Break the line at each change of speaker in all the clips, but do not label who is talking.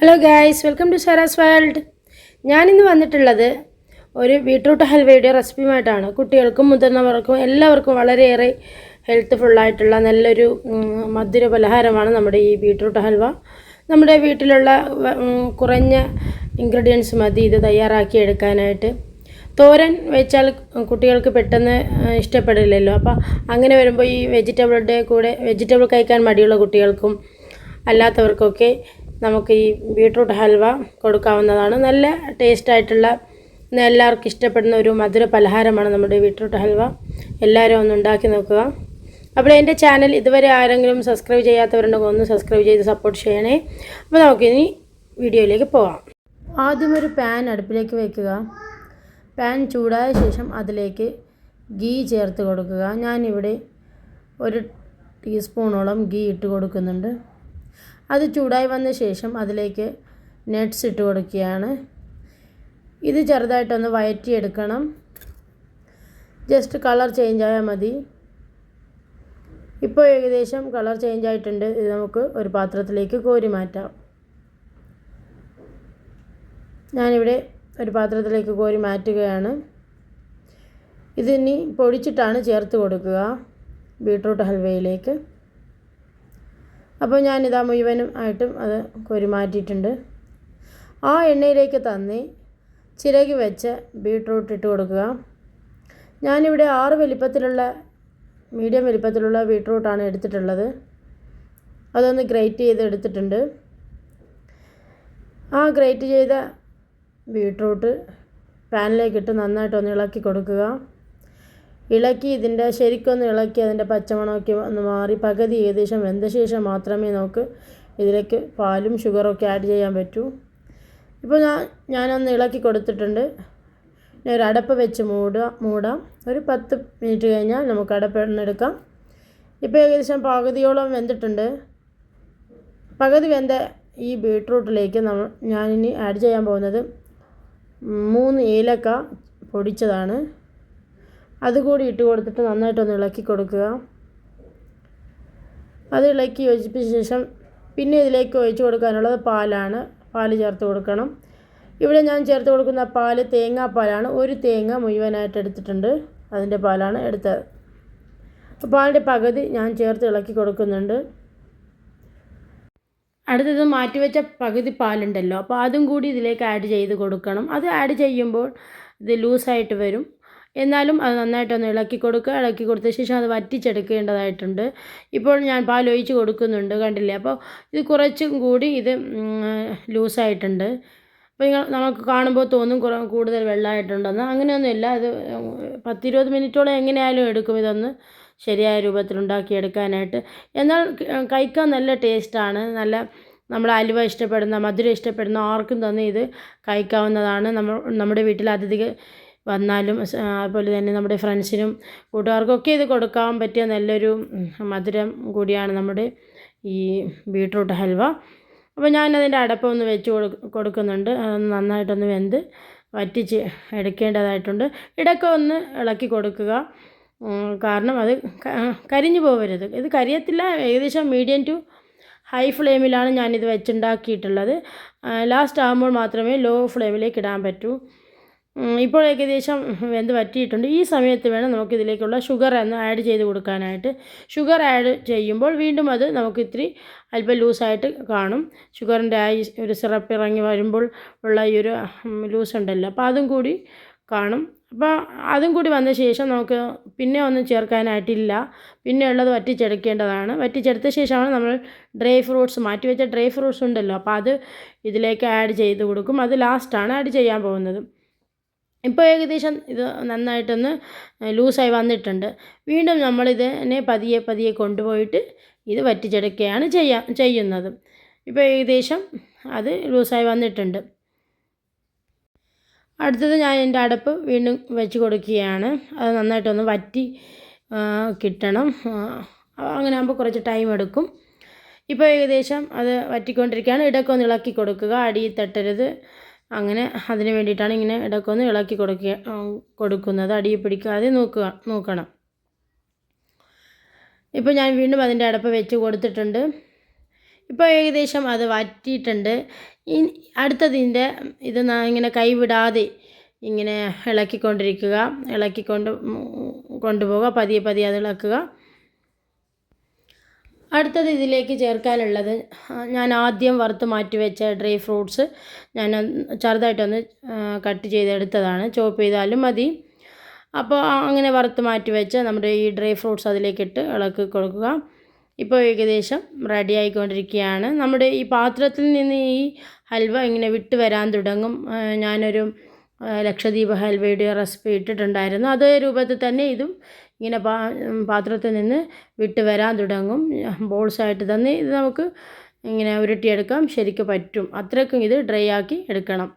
Hello guys welcome to Sara's world ഞാനിന്ന് വന്നിട്ടുള്ളത് ഒരു ബീട്രൂട്ട് ഹൽവയുടെ റെസിപ്പിയുമായിട്ടാണ് കുട്ടികൾക്കും മുതിർന്നവർക്കും എല്ലാവർക്കും വളരെയേറെ ഹെൽത്ത് ഫുള്ളായിട്ടുള്ള നല്ലൊരു മധുര പലഹാരമാണ് നമ്മുടെ ഈ ബീട്രൂട്ട് ഹൽവ നമ്മുടെ വീട്ടിലുള്ള കുറഞ്ഞ ഇൻഗ്രീഡിയൻസ് മതി ഇത് തയ്യാറാക്കി എടുക്കാനായിട്ട്. തോരൻ വെച്ചാൽ കുട്ടികൾക്ക് പെട്ടെന്ന് ഇഷ്ടപ്പെടില്ലല്ലോ. അപ്പോൾ അങ്ങനെ വരുമ്പോൾ ഈ വെജിറ്റബിളുടെ കൂടെ വെജിറ്റബിൾ കഴിക്കാൻ മടിയുള്ള കുട്ടികൾക്കും അല്ലാത്തവർക്കൊക്കെ നമുക്ക് ഈ ബീട്രൂട്ട് ഹൽവ കൊടുക്കാവുന്നതാണ്. നല്ല ടേസ്റ്റ് ആയിട്ടുള്ള എല്ലാവർക്കും ഇഷ്ടപ്പെടുന്ന ഒരു മധുര പലഹാരമാണ് നമ്മുടെ ബീട്രൂട്ട് ഹൽവ. എല്ലാവരും ഒന്ന് ഉണ്ടാക്കി നോക്കുക. അപ്പോൾ എന്റെ ചാനൽ ഇതുവരെ ആരെങ്കിലും സബ്സ്ക്രൈബ് ചെയ്യാത്തവരുണ്ടെങ്കിൽ ഒന്ന് സബ്സ്ക്രൈബ് ചെയ്ത് സപ്പോർട്ട് ചെയ്യണേ. അപ്പോൾ നമുക്കിനി വീഡിയോയിലേക്ക് പോകാം ആദ്യം ഒരു പാൻ അടുപ്പിലേക്ക് വയ്ക്കുക പാൻ ചൂടായ ശേഷം അതിലേക്ക് ഗീ ചേർത്ത് കൊടുക്കുക. ഞാനിവിടെ ഒരു ടീസ്പൂണോളം ഗീ ഇട്ട് കൊടുക്കുന്നുണ്ട്. അത് ചൂടായി വന്ന ശേഷം അതിലേക്ക് നട്ട്സ് ഇട്ട് കൊടുക്കുകയാണ്. ഇത് ചെറുതായിട്ടൊന്ന് വയറ്റിയെടുക്കണം. ജസ്റ്റ് കളർ ചേഞ്ച് ആയാൽ മതി. ഇപ്പോൾ ഏകദേശം കളർ ചേഞ്ച് ആയിട്ടുണ്ട്. ഇത് നമുക്ക് ഒരു പാത്രത്തിലേക്ക് കോരി മാറ്റാം. ഞാനിവിടെ ഒരു പാത്രത്തിലേക്ക് കോരി മാറ്റുകയാണ്. ഇതിനി പൊടിച്ചിട്ടാണ് ചേർത്ത് കൊടുക്കുക. ബീട്രൂട്ട് ഹൽവയിലേക്ക് അപ്പോൾ ഞാനിതാ മുഴുവനും ആയിട്ടും അത് കുരുമാറ്റിയിട്ടുണ്ട്. ആ എണ്ണയിലേക്ക് തന്നി ചിരകി വെച്ച് ബീട്രൂട്ട് ഇട്ട് കൊടുക്കുക. ഞാനിവിടെ ആറ് വലിപ്പത്തിലുള്ള മീഡിയം വലിപ്പത്തിലുള്ള ബീട്രൂട്ടാണ് എടുത്തിട്ടുള്ളത്. അതൊന്ന് ഗ്രേറ്റ് ചെയ്ത് എടുത്തിട്ടുണ്ട്. ആ ഗ്രേറ്റ് ചെയ്ത ബീട്രൂട്ട് പാനിലേക്കിട്ട് നന്നായിട്ടൊന്ന് ഇളക്കി കൊടുക്കുക. ഇളക്കി ഇതിന്റെ ശരിക്കൊന്ന് ഇളക്കി അതിന്റെ പച്ചമണമൊക്കെ ഒന്ന് മാറി പകുതി ഏകദേശം വെന്ത ശേഷം മാത്രമേ നമുക്ക് ഇതിലേക്ക് പാലും ഷുഗറും ഒക്കെ ആഡ് ചെയ്യാൻ പറ്റൂ. ഇപ്പോൾ ഞാൻ ഞാനൊന്ന് ഇളക്കി കൊടുത്തിട്ടുണ്ട്. ഇനി ഒരു അടപ്പ് വെച്ച് മൂടുക മൂടാം. ഒരു പത്ത് മിനിറ്റ് കഴിഞ്ഞാൽ നമുക്ക് അടപ്പ് എടുക്കാം. ഇപ്പോൾ ഏകദേശം പകുതിയോളം വെന്തിട്ടുണ്ട്. പകുതി വെന്ത ഈ ബീട്രൂട്ടിലേക്ക് നമ്മൾ ഞാനിനി ആഡ് ചെയ്യാൻ പോകുന്നത് മൂന്ന് ഏലക്ക പൊടിച്ചതാണ്. അതുകൂടി ഇട്ട് കൊടുത്തിട്ട് നന്നായിട്ടൊന്ന് ഇളക്കി കൊടുക്കുക. അത് ഇളക്കി യോജിപ്പിച്ച ശേഷം പിന്നെ ഇതിലേക്ക് ഒഴിച്ചു കൊടുക്കാനുള്ളത് പാലാണ്. പാൽ ചേർത്ത് കൊടുക്കണം. ഇവിടെ ഞാൻ ചേർത്ത് കൊടുക്കുന്ന പാൽ തേങ്ങാപ്പാലാണ്. ഒരു തേങ്ങ മുഴുവനായിട്ട് എടുത്തിട്ടുണ്ട്. അതിന്റെ പാലാണ് എടുത്തത്. അപ്പോൾ പാലിന്റെ പകുതി ഞാൻ ചേർത്ത് ഇളക്കി കൊടുക്കുന്നുണ്ട്. അടുത്തത് മാറ്റിവെച്ച പകുതി പാലുണ്ടല്ലോ. അപ്പോൾ അതും കൂടി ഇതിലേക്ക് ആഡ് ചെയ്ത് കൊടുക്കണം. അത് ആഡ് ചെയ്യുമ്പോൾ ഇത് ലൂസായിട്ട് വരും. എന്നാലും അത് നന്നായിട്ടൊന്ന് ഇളക്കി കൊടുക്കുക. ഇളക്കി കൊടുത്ത ശേഷം അത് വറ്റിച്ചെടുക്കേണ്ടതായിട്ടുണ്ട്. ഇപ്പോൾ ഞാൻ പാൽ ഒഴിച്ച് കൊടുക്കുന്നുണ്ട് കണ്ടില്ലേ? അപ്പോൾ ഇത് കുറച്ചും കൂടി ഇത് ലൂസായിട്ടുണ്ട്. അപ്പോൾ നിങ്ങൾ നമുക്ക് കാണുമ്പോൾ തോന്നും കുറ കൂടുതൽ വെള്ളമായിട്ടുണ്ടെന്ന്. അങ്ങനെയൊന്നുമില്ല. ഇത് പത്തിരുപത് മിനിറ്റോളം എങ്ങനെയായാലും എടുക്കും ഇതൊന്ന്. ശരിയായ രൂപത്തിൽ ഉണ്ടാക്കിയെടുക്കാനായിട്ട് എന്നാൽ കഴിക്കാൻ നല്ല ടേസ്റ്റാണ്. നല്ല നമ്മൾ അലുവ ഇഷ്ടപ്പെടുന്ന മധുരം ഇഷ്ടപ്പെടുന്ന ആർക്കും തന്നെ ഇത് കഴിക്കാവുന്നതാണ്. നമ്മൾ നമ്മുടെ വീട്ടിൽ അതിഥികൾ വന്നാലും അതുപോലെ തന്നെ നമ്മുടെ ഫ്രണ്ട്സിനും കൂട്ടുകാർക്കൊക്കെ ഇത് കൊടുക്കാൻ പറ്റിയ നല്ലൊരു മധുരം കൂടിയാണ് നമ്മുടെ ഈ ബീട്രൂട്ട് ഹൽവ. അപ്പോൾ ഞാനതിന്റെ അടപ്പ് ഒന്ന് വെച്ച് കൊടു കൊടുക്കുന്നുണ്ട്. അതൊന്ന് നന്നായിട്ടൊന്ന് വെന്ത് വറ്റിച്ച് എടുക്കേണ്ടതായിട്ടുണ്ട്. ഇടയ്ക്ക് ഒന്ന് ഇളക്കി കൊടുക്കുക. കാരണം അത് കരിഞ്ഞു പോകരുത് ഇത് കരിയത്തില്ല ഏകദേശം മീഡിയം ടു ഹൈ ഫ്ലെയിമിലാണ് ഞാനിത് വെച്ചുണ്ടാക്കിയിട്ടുള്ളത്. ലാസ്റ്റ് ആകുമ്പോൾ മാത്രമേ ലോ ഫ്ലെയിമിലേക്ക് ഇടാൻ പറ്റൂ. ഇപ്പോൾ ഏകദേശം വെന്ത് വറ്റിയിട്ടുണ്ട് ഈ സമയത്ത് വേണം നമുക്ക് ഇതിലേക്കുള്ള ഷുഗർ എന്ന് ആഡ് ചെയ്ത് കൊടുക്കാനായിട്ട്. ഷുഗർ ആഡ് ചെയ്യുമ്പോൾ വീണ്ടും അത് നമുക്ക് ഇത്തിരി അല്പം ലൂസായിട്ട് കാണും. ഷുഗറിന്റെ ആ ഒരു സിറപ്പ് ഇറങ്ങി വരുമ്പോൾ ഉള്ള ഈ ഒരു ലൂസ് ഉണ്ടല്ലോ. അപ്പോൾ അതും കൂടി കാണും. അപ്പോൾ അതും കൂടി വന്ന ശേഷം നമുക്ക് പിന്നെ ഒന്നും ചേർക്കാനായിട്ടില്ല. പിന്നെ ഉള്ളത് വറ്റിച്ചെടുക്കേണ്ടതാണ്. വറ്റിച്ചെടുത്ത ശേഷമാണ് നമ്മൾ ഡ്രൈ ഫ്രൂട്ട്സ് മാറ്റി വെച്ച ഡ്രൈ ഫ്രൂട്ട്സ് ഉണ്ടല്ലോ. അപ്പോൾ അത് ഇതിലേക്ക് ആഡ് ചെയ്ത് കൊടുക്കും. അത് ലാസ്റ്റാണ് ആഡ് ചെയ്യാൻ പോകുന്നത്. ഇപ്പോൾ ഏകദേശം ഇത് നന്നായിട്ടൊന്ന് ലൂസായി വന്നിട്ടുണ്ട്. വീണ്ടും നമ്മളിതിനെ പതിയെ പതിയെ കൊണ്ടുപോയിട്ട് ഇത് വറ്റിച്ചെടുക്കുകയാണ് ചെയ്യാ ചെയ്യുന്നത്. ഇപ്പോൾ ഏകദേശം അത് ലൂസായി വന്നിട്ടുണ്ട്. അടുത്തത് ഞാൻ എന്റെ അടപ്പ് വീണ്ടും വെച്ച് കൊടുക്കുകയാണ്. അത് നന്നായിട്ടൊന്ന് വറ്റി കിട്ടണം. അങ്ങനെ ആകുമ്പോൾ കുറച്ച് ടൈം എടുക്കും. ഇപ്പോൾ ഏകദേശം അത് വറ്റിക്കൊണ്ടിരിക്കുകയാണ്. ഇടയ്ക്കൊന്ന് ഇളക്കി കൊടുക്കുക. അടിയിൽ തട്ടരുത്. അങ്ങനെ അതിന് വേണ്ടിയിട്ടാണ് ഇങ്ങനെ ഇടയ്ക്കൊന്ന് ഇളക്കി കൊടുക്കുക കൊടുക്കുന്നത്. അടിയിൽ പിടിക്കാതെ നോക്കുക നോക്കണം. ഇപ്പോൾ ഞാൻ വീണ്ടും അതിന്റെ അടപ്പ് വെച്ച് കൊടുത്തിട്ടുണ്ട്. ഇപ്പോൾ ഏകദേശം അത് വറ്റിയിട്ടുണ്ട്. ഈ അടുത്തതിന്റെ ഇത് ഇങ്ങനെ കൈവിടാതെ ഇങ്ങനെ ഇളക്കിക്കൊണ്ടിരിക്കുക ഇളക്കിക്കൊണ്ട് കൊണ്ടുപോവുക പതിയെ പതിയെ അത് ഇളക്കുക. അടുത്തത് ഇതിലേക്ക് ചേർക്കാനുള്ളത് ഞാൻ ആദ്യം വറുത്ത് മാറ്റി വെച്ച ഡ്രൈ ഫ്രൂട്ട്സ് ഞാൻ ചെറുതായിട്ടൊന്ന് കട്ട് ചെയ്തെടുത്തതാണ്. ചോപ്പ് ചെയ്താലും മതി. അപ്പോൾ അങ്ങനെ വറുത്ത് മാറ്റി വെച്ച നമ്മുടെ ഈ ഡ്രൈ ഫ്രൂട്ട്സ് അതിലേക്കിട്ട് ഇളക്കി കൊടുക്കുക. ഇപ്പോൾ ഏകദേശം റെഡി ആയിക്കൊണ്ടിരിക്കുകയാണ്. നമ്മുടെ ഈ പാത്രത്തിൽ നിന്ന് ഈ ഹൽവ ഇങ്ങനെ വിട്ട് വരാൻ തുടങ്ങും. ഞാനൊരു ലക്ഷദ്വീപ് ഹൽവയുടെ റെസിപ്പി ഇട്ടിട്ടുണ്ടായിരുന്നു. അതേ രൂപത്തിൽ തന്നെ ഇതും ഇങ്ങനെ പാ പാത്രത്തിൽ നിന്ന് വിട്ട് വരാൻ തുടങ്ങും. ബോൾസായിട്ട് തന്നെ ഇത് നമുക്ക് ഇങ്ങനെ ഉരുട്ടിയെടുക്കാം. ശരിക്കും പറ്റും. അത്രയ്ക്കും ഇത് ഡ്രൈ ആക്കി എടുക്കണം.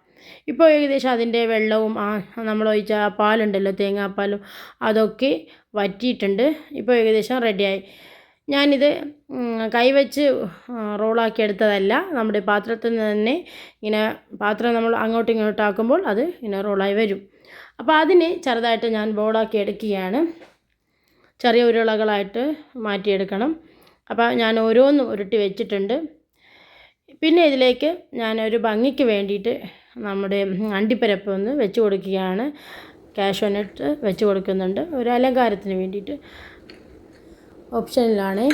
ഇപ്പോൾ ഏകദേശം അതിന്റെ വെള്ളവും ആ നമ്മൾ ഒഴിച്ച പാലുണ്ടല്ലോ തേങ്ങാപ്പാലും അതൊക്കെ വറ്റിയിട്ടുണ്ട്. ഇപ്പോൾ ഏകദേശം റെഡിയായി ഞാനിത് കൈവച്ച് റോളാക്കി എടുത്തതല്ല. നമ്മുടെ പാത്രത്തിൽ നിന്ന് തന്നെ ഇങ്ങനെ പാത്രം നമ്മൾ അങ്ങോട്ടും ഇങ്ങോട്ടും ആക്കുമ്പോൾ അത് ഇങ്ങനെ റോളായി വരും. അപ്പോൾ അതിനെ ചെറുതായിട്ട് ഞാൻ ബോളാക്കി എടുക്കുകയാണ്. ചെറിയ ഉരുളകളായിട്ട് മാറ്റിയെടുക്കണം. അപ്പോൾ ഞാൻ ഓരോന്നും ഉരുട്ടി വെച്ചിട്ടുണ്ട്. പിന്നെ ഇതിലേക്ക് ഞാൻ ഒരു ഭംഗിക്ക് വേണ്ടിയിട്ട് നമ്മുടെ അണ്ടിപ്പരപ്പ് ഒന്ന് വെച്ച് കൊടുക്കുകയാണ്. കാഷ്യൂനട്ട് വെച്ച് കൊടുക്കുന്നുണ്ട്. ഒരു അലങ്കാരത്തിന് വേണ്ടിയിട്ട്. ഓപ്ഷനിലാണ്.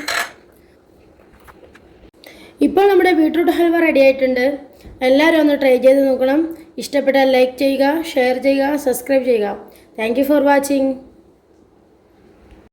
ഇപ്പോൾ നമ്മുടെ ബീട്രൂട്ട് ഹൽവ റെഡി ആയിട്ടുണ്ട്. എല്ലാവരും ഒന്ന് ട്രൈ ചെയ്ത് നോക്കണം. ഇഷ്ടപ്പെട്ടാൽ ലൈക്ക് ചെയ്യുക ഷെയർ ചെയ്യുക സബ്സ്ക്രൈബ് ചെയ്യുക. Thank for watching